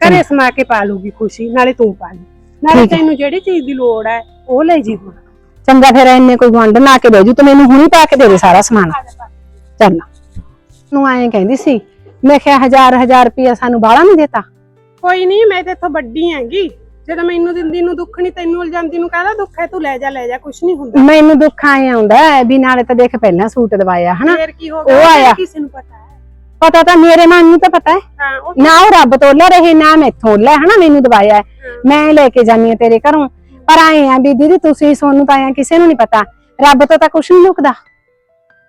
ਘਰੇ ਸਮਾ ਕੇ ਪਾ ਲੂਗੀ ਖੁਸ਼ੀ ਨਾਲੇ ਤੂੰ ਪਾ ਲਈ। ਨਾਲੇ ਠੀਕ ਹੈ। ਤੈਨੂੰ ਜਿਹੜੀ ਚੀਜ਼ ਦੀ ਲੋੜ ਹੈ ਉਹ ਲੈ ਜੀ ਹੁਣ। ਚੰਗਾ ਫਿਰ ਇੰਨੇ ਕੋਈ ਗਵਾਂਢ ਨਾ ਕੇ ਬਹਿ ਜੂ ਤੇ ਮੈਨੂੰ ਹੁਣੀ ਪਾ ਕੇ ਦੇ ਦੇ ਸਾਰਾ ਸਮਾਨ। ਚੱਲ। ਨੂੰ ਆਏ ਕਹਿੰਦੀ ਸੀ ਮੈਂ ਕਿਹਾ ਹਜ਼ਾਰ ਹਜ਼ਾਰ ਰੁਪਇਆ ਸਾਨੂੰ ਬਾਹਲਾ ਨਹੀਂ ਦੇਤਾ। ਕੋਈ ਨਹੀਂ ਮੈਂ ਤੇ ਇੱਥੋਂ ਵੱਡੀ ਹੈਗੀ। ਜਦੋਂ ਮੈਨੂੰ ਦਿੰਦੀ ਨੂੰ ਦੁੱਖ ਨਹੀਂ ਤੈਨੂੰ ਉਲਝਾਂਦੀ ਨੂੰ ਕਾਹਦਾ ਦੁੱਖ ਹੈ ਤੂੰ ਲੈ ਜਾ ਲੈ ਜਾ ਕੁਛ ਨਹੀਂ ਹੁੰਦਾ। ਮੈਨੂੰ ਦੁੱਖ ਆਏ ਆਉਂਦਾ ਹੈ ਵੀ ਨਾਲੇ ਤਾਂ ਦੇਖ ਪਹਿਲਾਂ ਸੂਟ ਦਵਾਇਆ ਹਨਾ? ਫੇਰ ਕੀ ਹੋ ਉਹ ਗਿਆ ਆਇਆ। ਕਿਸੇ ਨੂੰ ਪਤਾ ਹੈ। ਪਤਾ ਤਾਂ ਮੇਰੇ ਮਨ ਨੂੰ ਤਾਂ ਪਤਾ ਹੈ। ਹਾਂ ਉਹ ਨਾ ਉਹ ਰੱਬ ਤੋਲਾ ਰਹੇ ਨਾ ਮੈਥੋਂ ਲੈ ਹਨਾ ਮੈਨੂੰ ਦਵਾਇਆ ਹੈ। ਮੈਂ ਲੈ ਕੇ ਜਾਨੀ ਆ ਤੇਰੇ ਘਰੋਂ। ਪਰ ਆਏ ਆ ਵੀ ਦੀਦੀ ਤੁਸੀਂ ਸੋਨੂੰ ਤਾਂ ਆਇਆ ਕਿਸੇ ਨੂੰ ਨਹੀਂ ਪਤਾ। ਰੱਬ ਤੋਂ ਤਾਂ ਕੁਛ ਨਹੀਂ ਲੁਕਦਾ।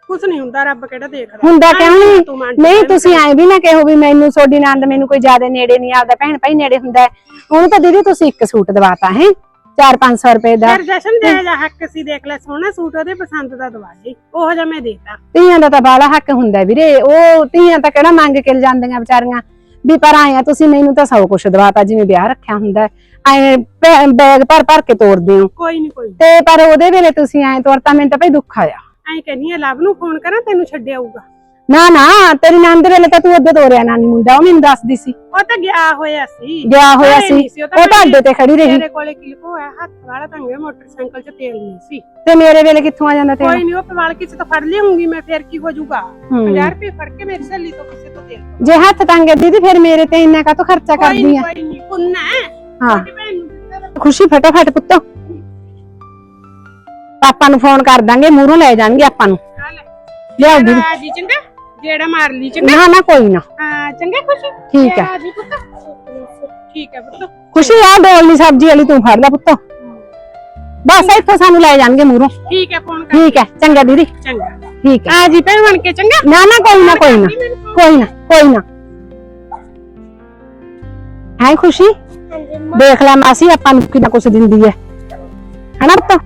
ਕੁਛ ਨਹੀਂ ਹੁੰਦਾ ਰੱਬ ਕਿਹੜਾ ਦੇਖਦਾ। ਹੁੰਦਾ ਕਿਉਂ ਨਹੀਂ ਤੂੰ ਮੰਨ ਨਹੀਂ ਤੁਸੀਂ ਐ ਵੀ ਨਾ ਕਹੋ ਵੀ ਮੈਨੂੰ ਸੋਡੀ ਨੰਦ ਮੈਨੂੰ ਕੋਈ ਜ਼ਿਆਦਾ ਨੇੜੇ ਨਹੀਂ ਆਪਦਾ ਭੈਣ ਭਾਈ ਨੇੜੇ ਹੁੰਦਾ ਹੈ। ਉਹਨੂੰ ਤਾਂ ਦੀਦੀ ਤੁਸੀਂ ਇੱਕ ਸੂਟ ਦਵਾਤਾ ਹੈ। 4-500 ਰੁਪਏ ਦਾ। ਫਿਰ ਜਸ਼ਨ ਦੇ ਜਾ ਹੱਕ ਸੀ ਦੇਖ ਲੈ ਸੋਹਣਾ ਸੂਟ ਉਹਦੇ ਪਸੰਦ ਦਾ ਦਵਾ ਜੀ ਉਹ ਜਿਹਾ ਮੈਂ ਦੇਤਾ। ਧੀਆਂ ਦਾ ਤਾਂ ਬਾਲਾ ਹੱਕ ਹੁੰਦਾ ਵੀਰੇ। ਉਹ ਧੀਆਂ ਤਾਂ ਕਿਹੜਾ ਮੰਗ ਕੇ ਜਾਂਦੀਆਂ ਵਿਚਾਰੀਆਂ। ਵੀ ਪਰ ਆਇਆ ਤੁਸੀਂ ਮੈਨੂੰ ਤਾਂ ਸਭ ਕੁਝ ਦਵਾਤਾ ਜਿਵੇਂ ਵਿਆਹ ਰੱਖਿਆ ਹੁੰਦਾ ਐ ਬੈਗ ਭਰ ਭਰ ਕੇ ਤੋਰਦੇ ਹੋ। ਕੋਈ ਨਹੀਂ ਕੋਈ। ਤੇ ਪਰ ਉਹਦੇ ਵੇਲੇ ਤੁਸੀਂ ਐ ਤੋਰਤਾ ਮੈਨੂੰ ਤਾਂ ਭਈ ਦੁੱਖ ਆਇਆ। ਐਂ ਕਹਿੰਨੀ ਆ ਲਵ ਨੂੰ ਫੋਨ ਕਰਾਂ ਤੈਨੂੰ ਛੱਡਿਆ ਆਊਗਾ। ਨਾ ਨਾ ਤੇਰੀ ਨੰਦ ਵੇਲੇ ਤਾਂ ਤੂੰ ਅੱਗੇ ਤੋਰਿਆ ਨਾਨੀ ਮੁੰਡਾ ਉਹ ਮੈਨੂੰ ਦੱਸਦੀ ਸੀ। ਉਹ ਤਾਂ ਗਿਆ ਹੋਇਆ ਸੀ। ਗਿਆ ਹੋਇਆ ਘਰੇ ਨਹੀਂ ਸੀ ਉਹ ਉਹ ਤਾਂ ਅੱਡੇ ਤੇ ਖੜੀ ਰਹੀ। ਤੇਰੇ ਕੋਲੇ ਕੀ ਹੋਇਆ ਹੱਥ ਵਾਲਾ ਤਾਂ ਗਿਆ ਮੋਟਰਸਾਈਕਲ 'ਚ ਤੇਲ ਨਹੀਂ ਸੀ। ਤੇ ਮੇਰੇ ਵੇਲੇ ਕਿੱਥੋਂ ਆ ਜਾਂਦਾ ਤੇਰਾ ਕੋਈ ਨਹੀਂ ਉਹ ਪਵਾਲ ਕਿਸੇ ਤੋਂ ਫੜ ਲਿਆਉਂਗੀ ਮੈਂ ਫੇਰ ਕੀ ਹੋ ਜਾਊਗਾ? ਹੂੰ। 50 ਰੁਪਏ ਫੜ ਕੇ ਮੇਰੀ ਸਹੇਲੀ ਤੋਂ ਕਿਸੇ ਤੋਂ ਤੇਲ ਪਵਾ। ਜੇ ਹੱਥ ਤੰਗੇ ਦੀਦੀ ਫਿਰ ਮੇਰੇ ਤੇ ਇੰਨਾ ਕਾਹਤੋਂ ਖਰਚਾ ਕੋਈ ਕਰਦੀ ਨਹੀਂ ਆ ਕੋਈ ਨਹੀਂ ਪੁੰਨਾ ਹੈ। ਹਾਂ। ਤੁਹਾਡੀ ਭੈਣ ਨੂੰ ਦਿੱਤਾ ਤਾਂ ਖੁਸ਼ੀ ਫਟਾਫਟ ਪੁੱਤੋ। ਪਾਪਾ ਨੂੰ ਫੋਨ ਕਰ ਦਾਂਗੇ ਮੂਹਰੋਂ ਲੈ ਜਾਣਗੇ ਆਪਾਂ ਨੂੰ। ਖਾ ਲੈ ਲਿਆਓ ਦੀਦੀ। ਆ ਜੀ ਚੰਗਾ। ਜਿਹੜਾ ਮਾਰ ਲਈ ਚੰਗਾ? ਨਾ ਨਾ ਕੋਈ ਨਾ। ਹਾਂ ਚੰਗਾ ਖੁਸ਼ੀ? ਠੀਕ ਹੈ। ਆ ਜੀ ਪੁੱਤ। ਠੀਕ ਹੈ ਪੁੱਤ। ਖੁਸ਼ੀ ਆ ਡੋਲਨੀ ਸਬਜ਼ੀ ਵਾਲੀ ਤੂੰ ਫੜ ਲੈ ਪੁੱਤ। ਬਸ ਇੱਥੋਂ ਸਾਨੂੰ ਲੈ ਜਾਣਗੇ ਮੂਰੋਂ ਠੀਕ ਹੈ ਫੋਨ ਕਰ। ਠੀਕ ਹੈ ਚੰਗਾ ਦੀਦੀ। ਚੰਗਾ। ਠੀਕ ਹੈ। ਆ ਜੀ ਭੈਣ ਬਣ ਕੇ ਚੰਗਾ? ਨਾ ਨਾ ਕੋਈ ਨਾ ਕੋਈ ਨਾ। ਕੋਈ ਨਾ ਕੋਈ ਨਾ। ਹੈ ਖੁਸ਼ੀ? ਹਾਂਜੀ ਮੰਮਾ ਦੇਖ ਲੈ ਮਾਸੀ ਆਪਾਂ ਨੂੰ ਕਿੰਨਾ ਕੁਛ ਦਿੰਦੀ ਹੈ। ਹਨਾ ਪੁੱਤ?